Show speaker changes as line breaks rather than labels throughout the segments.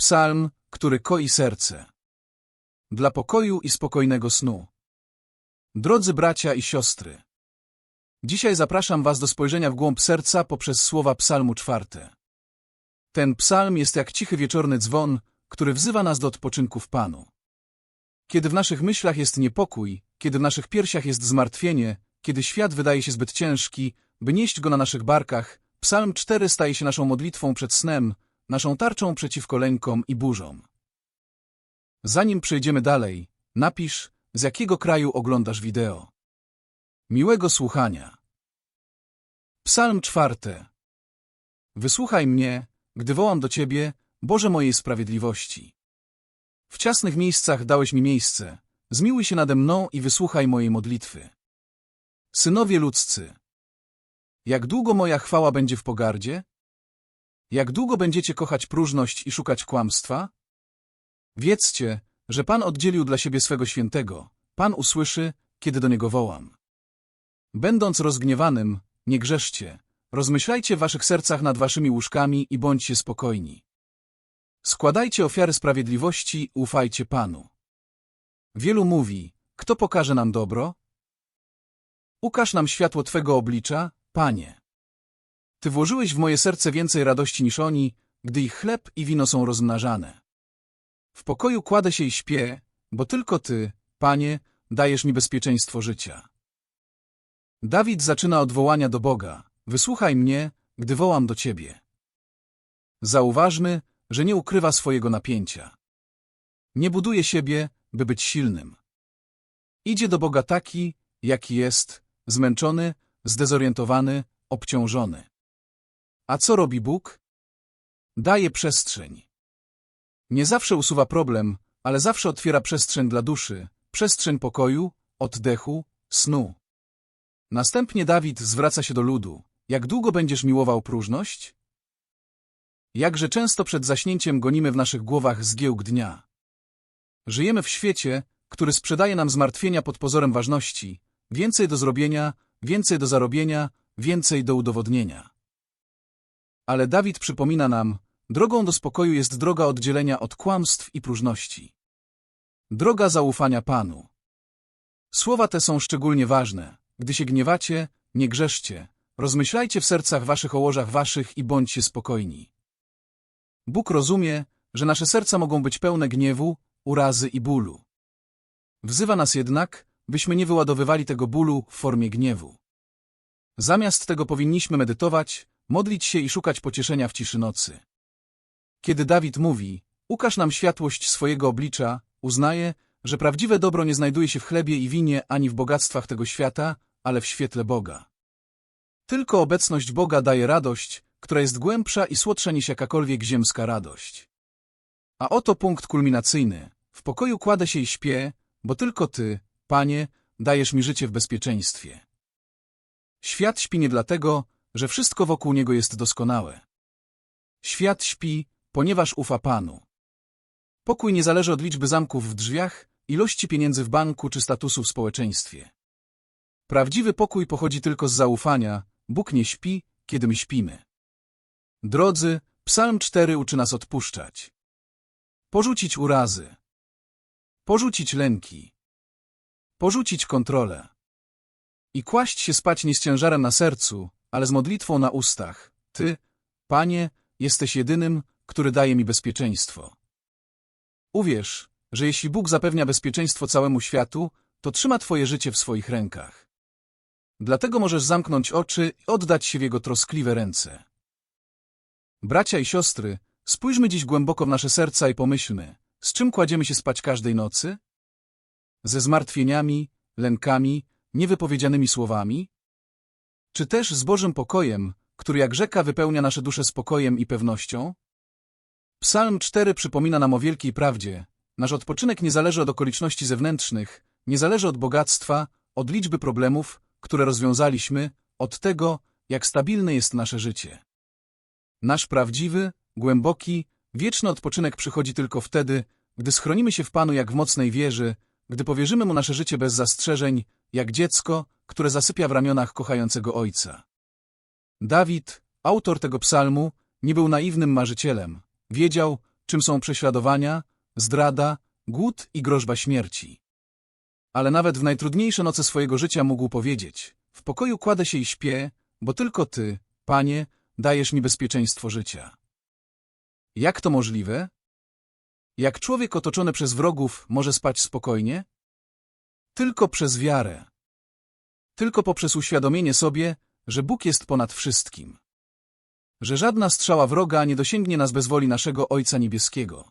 Psalm, który koi serce. Dla pokoju i spokojnego snu. Drodzy bracia i siostry. Dzisiaj zapraszam Was do spojrzenia w głąb serca poprzez słowa psalmu czwarte. Ten psalm jest jak cichy wieczorny dzwon, który wzywa nas do odpoczynku w Panu. Kiedy w naszych myślach jest niepokój, kiedy w naszych piersiach jest zmartwienie, kiedy świat wydaje się zbyt ciężki, by nieść go na naszych barkach, psalm 4 staje się naszą modlitwą przed snem, naszą tarczą przeciwko lękom i burzom. Zanim przejdziemy dalej, napisz, z jakiego kraju oglądasz wideo. Miłego słuchania. Psalm czwarty. Wysłuchaj mnie, gdy wołam do Ciebie, Boże mojej sprawiedliwości. W ciasnych miejscach dałeś mi miejsce, zmiłuj się nade mną i wysłuchaj mojej modlitwy. Synowie ludzcy, jak długo moja chwała będzie w pogardzie? Jak długo będziecie kochać próżność i szukać kłamstwa? Wiedzcie, że Pan oddzielił dla siebie swego świętego. Pan usłyszy, kiedy do Niego wołam. Będąc rozgniewanym, nie grzeszcie. Rozmyślajcie w waszych sercach nad waszymi łóżkami i bądźcie spokojni. Składajcie ofiary sprawiedliwości, ufajcie Panu. Wielu mówi, kto pokaże nam dobro? Ukaż nam światło Twego oblicza, Panie. Ty włożyłeś w moje serce więcej radości niż oni, gdy ich chleb i wino są rozmnażane. W pokoju kładę się i śpię, bo tylko Ty, Panie, dajesz mi bezpieczeństwo życia. Dawid zaczyna od wołania do Boga. Wysłuchaj mnie, gdy wołam do Ciebie. Zauważmy, że nie ukrywa swojego napięcia. Nie buduje siebie, by być silnym. Idzie do Boga taki, jaki jest, zmęczony, zdezorientowany, obciążony. A co robi Bóg? Daje przestrzeń. Nie zawsze usuwa problem, ale zawsze otwiera przestrzeń dla duszy, przestrzeń pokoju, oddechu, snu. Następnie Dawid zwraca się do ludu. Jak długo będziesz miłował próżność? Jakże często przed zaśnięciem gonimy w naszych głowach zgiełk dnia. Żyjemy w świecie, który sprzedaje nam zmartwienia pod pozorem ważności, więcej do zrobienia, więcej do zarobienia, więcej do udowodnienia. Ale Dawid przypomina nam, drogą do spokoju jest droga oddzielenia od kłamstw i próżności. Droga zaufania Panu. Słowa te są szczególnie ważne. Gdy się gniewacie, nie grzeszcie, rozmyślajcie w sercach waszych o łożach waszych i bądźcie spokojni. Bóg rozumie, że nasze serca mogą być pełne gniewu, urazy i bólu. Wzywa nas jednak, byśmy nie wyładowywali tego bólu w formie gniewu. Zamiast tego powinniśmy medytować, modlić się i szukać pocieszenia w ciszy nocy. Kiedy Dawid mówi, ukaż nam światłość swojego oblicza, uznaje, że prawdziwe dobro nie znajduje się w chlebie i winie ani w bogactwach tego świata, ale w świetle Boga. Tylko obecność Boga daje radość, która jest głębsza i słodsza niż jakakolwiek ziemska radość. A oto punkt kulminacyjny. W pokoju kładę się i śpię, bo tylko Ty, Panie, dajesz mi życie w bezpieczeństwie. Świat śpi nie dlatego, że wszystko wokół niego jest doskonałe. Świat śpi, ponieważ ufa Panu. Pokój nie zależy od liczby zamków w drzwiach, ilości pieniędzy w banku czy statusu w społeczeństwie. Prawdziwy pokój pochodzi tylko z zaufania, Bóg nie śpi, kiedy my śpimy. Drodzy, Psalm 4 uczy nas odpuszczać. Porzucić urazy. Porzucić lęki. Porzucić kontrolę. I kłaść się spać nie z ciężarem na sercu, ale z modlitwą na ustach. Ty, Panie, jesteś jedynym, który daje mi bezpieczeństwo. Uwierz, że jeśli Bóg zapewnia bezpieczeństwo całemu światu, to trzyma Twoje życie w swoich rękach. Dlatego możesz zamknąć oczy i oddać się w Jego troskliwe ręce. Bracia i siostry, spójrzmy dziś głęboko w nasze serca i pomyślmy, z czym kładziemy się spać każdej nocy? Ze zmartwieniami, lękami, niewypowiedzianymi słowami? Czy też z Bożym pokojem, który jak rzeka wypełnia nasze dusze spokojem i pewnością? Psalm 4 przypomina nam o wielkiej prawdzie. Nasz odpoczynek nie zależy od okoliczności zewnętrznych, nie zależy od bogactwa, od liczby problemów, które rozwiązaliśmy, od tego, jak stabilne jest nasze życie. Nasz prawdziwy, głęboki, wieczny odpoczynek przychodzi tylko wtedy, gdy schronimy się w Panu jak w mocnej wieży, gdy powierzymy Mu nasze życie bez zastrzeżeń, jak dziecko, które zasypia w ramionach kochającego ojca. Dawid, autor tego psalmu, nie był naiwnym marzycielem. Wiedział, czym są prześladowania, zdrada, głód i groźba śmierci. Ale nawet w najtrudniejsze noce swojego życia mógł powiedzieć, w pokoju kładę się i śpię, bo tylko Ty, Panie, dajesz mi bezpieczeństwo życia. Jak to możliwe? Jak człowiek otoczony przez wrogów może spać spokojnie? Tylko przez wiarę. Tylko poprzez uświadomienie sobie, że Bóg jest ponad wszystkim. Że żadna strzała wroga nie dosięgnie nas bez woli naszego Ojca Niebieskiego.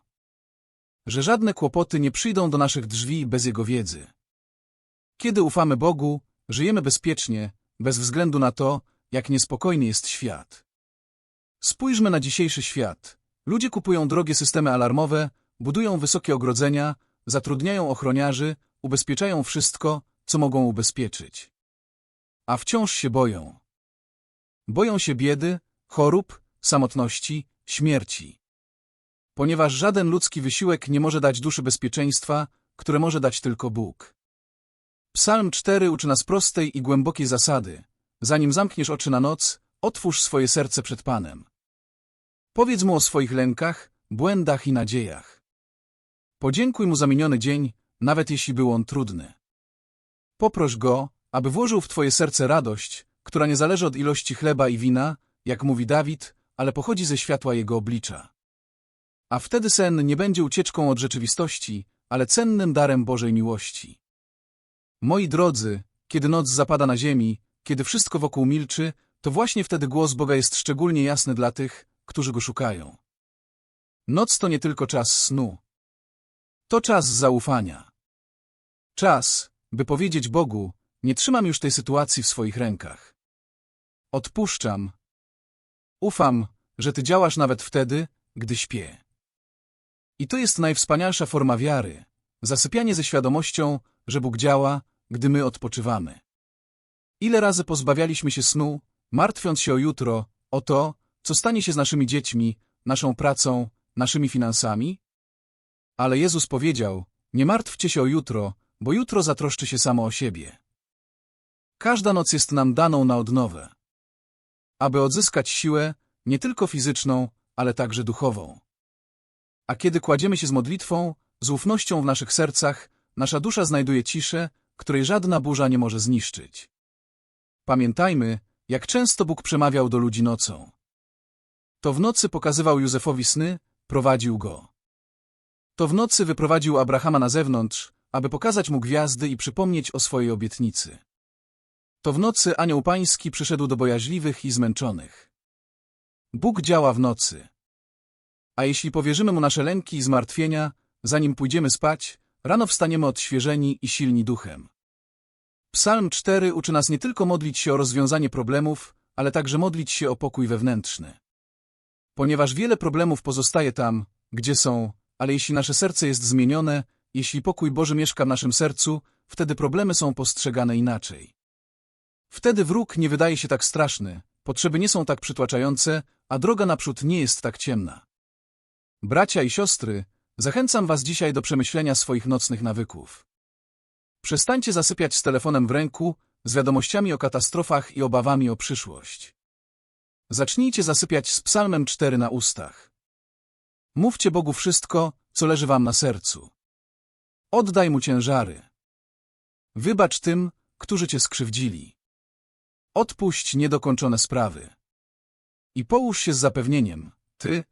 Że żadne kłopoty nie przyjdą do naszych drzwi bez Jego wiedzy. Kiedy ufamy Bogu, żyjemy bezpiecznie, bez względu na to, jak niespokojny jest świat. Spójrzmy na dzisiejszy świat. Ludzie kupują drogie systemy alarmowe, budują wysokie ogrodzenia, zatrudniają ochroniarzy, ubezpieczają wszystko, co mogą ubezpieczyć. A wciąż się boją. Boją się biedy, chorób, samotności, śmierci. Ponieważ żaden ludzki wysiłek nie może dać duszy bezpieczeństwa, które może dać tylko Bóg. Psalm 4 uczy nas prostej i głębokiej zasady. Zanim zamkniesz oczy na noc, otwórz swoje serce przed Panem. Powiedz Mu o swoich lękach, błędach i nadziejach. Podziękuj Mu za miniony dzień, nawet jeśli był on trudny. Poproś Go, aby włożył w Twoje serce radość, która nie zależy od ilości chleba i wina, jak mówi Dawid, ale pochodzi ze światła Jego oblicza. A wtedy sen nie będzie ucieczką od rzeczywistości, ale cennym darem Bożej miłości. Moi drodzy, kiedy noc zapada na ziemi, kiedy wszystko wokół milczy, to właśnie wtedy głos Boga jest szczególnie jasny dla tych, którzy Go szukają. Noc to nie tylko czas snu. To czas zaufania. Czas, by powiedzieć Bogu, nie trzymam już tej sytuacji w swoich rękach. Odpuszczam. Ufam, że Ty działasz nawet wtedy, gdy śpię. I to jest najwspanialsza forma wiary, zasypianie ze świadomością, że Bóg działa, gdy my odpoczywamy. Ile razy pozbawialiśmy się snu, martwiąc się o jutro, o to, co stanie się z naszymi dziećmi, naszą pracą, naszymi finansami? Ale Jezus powiedział, nie martwcie się o jutro, bo jutro zatroszczy się samo o siebie. Każda noc jest nam daną na odnowę. Aby odzyskać siłę, nie tylko fizyczną, ale także duchową. A kiedy kładziemy się z modlitwą, z ufnością w naszych sercach, nasza dusza znajduje ciszę, której żadna burza nie może zniszczyć. Pamiętajmy, jak często Bóg przemawiał do ludzi nocą. To w nocy pokazywał Józefowi sny, prowadził go. To w nocy wyprowadził Abrahama na zewnątrz, aby pokazać mu gwiazdy i przypomnieć o swojej obietnicy. To w nocy anioł pański przyszedł do bojaźliwych i zmęczonych. Bóg działa w nocy. A jeśli powierzymy mu nasze lęki i zmartwienia, zanim pójdziemy spać, rano wstaniemy odświeżeni i silni duchem. Psalm 4 uczy nas nie tylko modlić się o rozwiązanie problemów, ale także modlić się o pokój wewnętrzny. Ponieważ wiele problemów pozostaje tam, gdzie są, ale jeśli nasze serce jest zmienione, jeśli pokój Boży mieszka w naszym sercu, wtedy problemy są postrzegane inaczej. Wtedy wróg nie wydaje się tak straszny, potrzeby nie są tak przytłaczające, a droga naprzód nie jest tak ciemna. Bracia i siostry, zachęcam was dzisiaj do przemyślenia swoich nocnych nawyków. Przestańcie zasypiać z telefonem w ręku, z wiadomościami o katastrofach i obawami o przyszłość. Zacznijcie zasypiać z psalmem 4 na ustach. Mówcie Bogu wszystko, co leży wam na sercu. Oddaj Mu ciężary. Wybacz tym, którzy cię skrzywdzili. Odpuść niedokończone sprawy. I połóż się z zapewnieniem. Ty,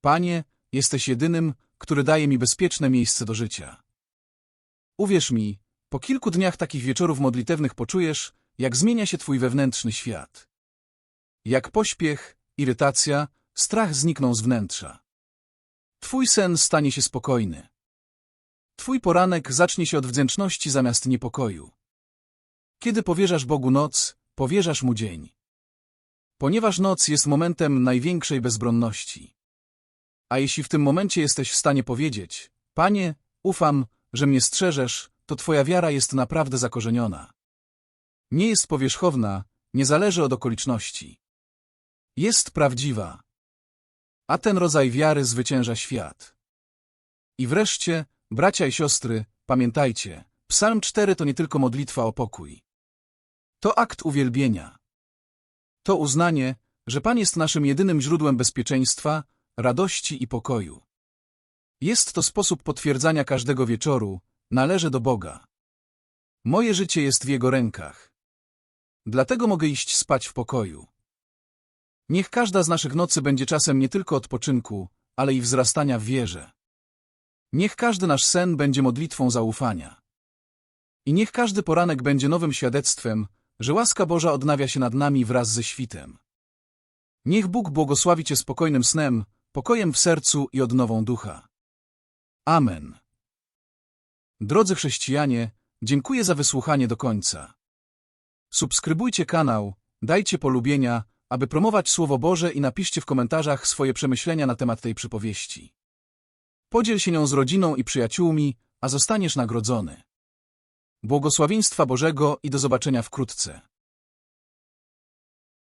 Panie, jesteś jedynym, który daje mi bezpieczne miejsce do życia. Uwierz mi, po kilku dniach takich wieczorów modlitewnych poczujesz, jak zmienia się twój wewnętrzny świat. Jak pośpiech, irytacja, strach znikną z wnętrza. Twój sen stanie się spokojny. Twój poranek zacznie się od wdzięczności zamiast niepokoju. Kiedy powierzasz Bogu noc, powierzasz Mu dzień. Ponieważ noc jest momentem największej bezbronności. A jeśli w tym momencie jesteś w stanie powiedzieć, Panie, ufam, że mnie strzeżesz, to Twoja wiara jest naprawdę zakorzeniona. Nie jest powierzchowna, nie zależy od okoliczności. Jest prawdziwa. A ten rodzaj wiary zwycięża świat. I wreszcie, bracia i siostry, pamiętajcie, Psalm 4 to nie tylko modlitwa o pokój. To akt uwielbienia. To uznanie, że Pan jest naszym jedynym źródłem bezpieczeństwa, radości i pokoju. Jest to sposób potwierdzania każdego wieczoru, należę do Boga. Moje życie jest w Jego rękach. Dlatego mogę iść spać w pokoju. Niech każda z naszych nocy będzie czasem nie tylko odpoczynku, ale i wzrastania w wierze. Niech każdy nasz sen będzie modlitwą zaufania. I niech każdy poranek będzie nowym świadectwem, że łaska Boża odnawia się nad nami wraz ze świtem. Niech Bóg błogosławi Cię spokojnym snem, pokojem w sercu i odnową ducha. Amen. Drodzy chrześcijanie, dziękuję za wysłuchanie do końca. Subskrybujcie kanał, dajcie polubienia, aby promować Słowo Boże i napiszcie w komentarzach swoje przemyślenia na temat tej przypowieści. Podziel się nią z rodziną i przyjaciółmi, a zostaniesz nagrodzony. Błogosławieństwa Bożego i do zobaczenia wkrótce.